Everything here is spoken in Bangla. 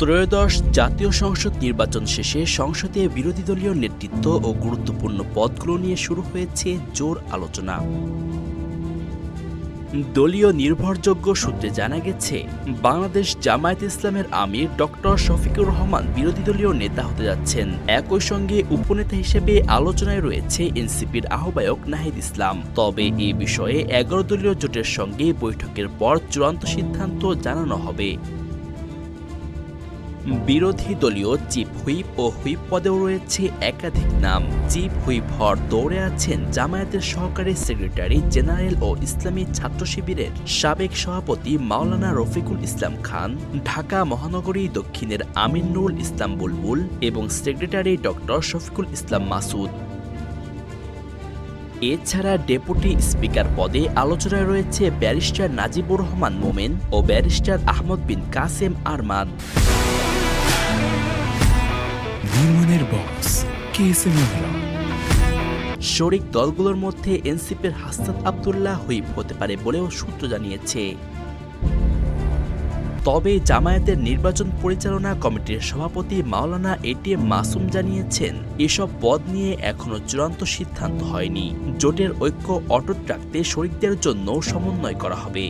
ত্রয়োদশ জাতীয় সংসদ নির্বাচন শেষে সংসদে বিরোধী দলীয় নেতৃত্ব ও গুরুত্বপূর্ণ পদগুলো নিয়ে শুরু হয়েছে জোর আলোচনা। দলীয় নির্ভরযোগ্য সূত্রে জানা গেছে, বাংলাদেশ জামায়াত ইসলামের আমির ডক্টর শফিকুর রহমান বিরোধী দলীয় নেতা হতে যাচ্ছেন। একই সঙ্গে উপনেতা হিসেবে আলোচনায় রয়েছে এনসিপির আহ্বায়ক নাহিদ ইসলাম। তবে এ বিষয়ে এগারো দলীয় জোটের সঙ্গে বৈঠকের পর চূড়ান্ত সিদ্ধান্ত জানানো হবে। বিরোধী দলীয় চিফ হুইপ ও হুইপ পদেও রয়েছে একাধিক নাম। চিফ হুইপ হর দৌড়ে আছেন জামায়াতের সহকারী সেক্রেটারি জেনারেল ও ইসলামী ছাত্র শিবিরের সাবেক সভাপতি মাওলানা রফিকুল ইসলাম খান, ঢাকা মহানগরী দক্ষিণের আমিনুল ইসলাম বুলবুল এবং সেক্রেটারি ডক্টর শফিকুল ইসলাম মাসুদ। এছাড়া ডেপুটি স্পিকার পদে আলোচনায় রয়েছে ব্যারিস্টার নাজিবুর রহমান মোমেন ও ব্যারিস্টার আহমদ বিন কাসেম আরমান। নির্মাণের বক্স শরিক দলগুলোর মধ্যে এনসিপির হাসনাত আবদুল্লাহ হুইপ হতে পারে বলেও সূত্র জানিয়েছে। তবে জামায়াতের নির্বাচন পরিচালনা কমিটির সভাপতি মাওলানা এটিএম মাসুম জানিয়েছেন, এসব পদ নিয়ে এখনও চূড়ান্ত সিদ্ধান্ত হয়নি। জোটের ঐক্য অটুট রাখতে শরিকদের জন্য সমন্বয় করা হবে।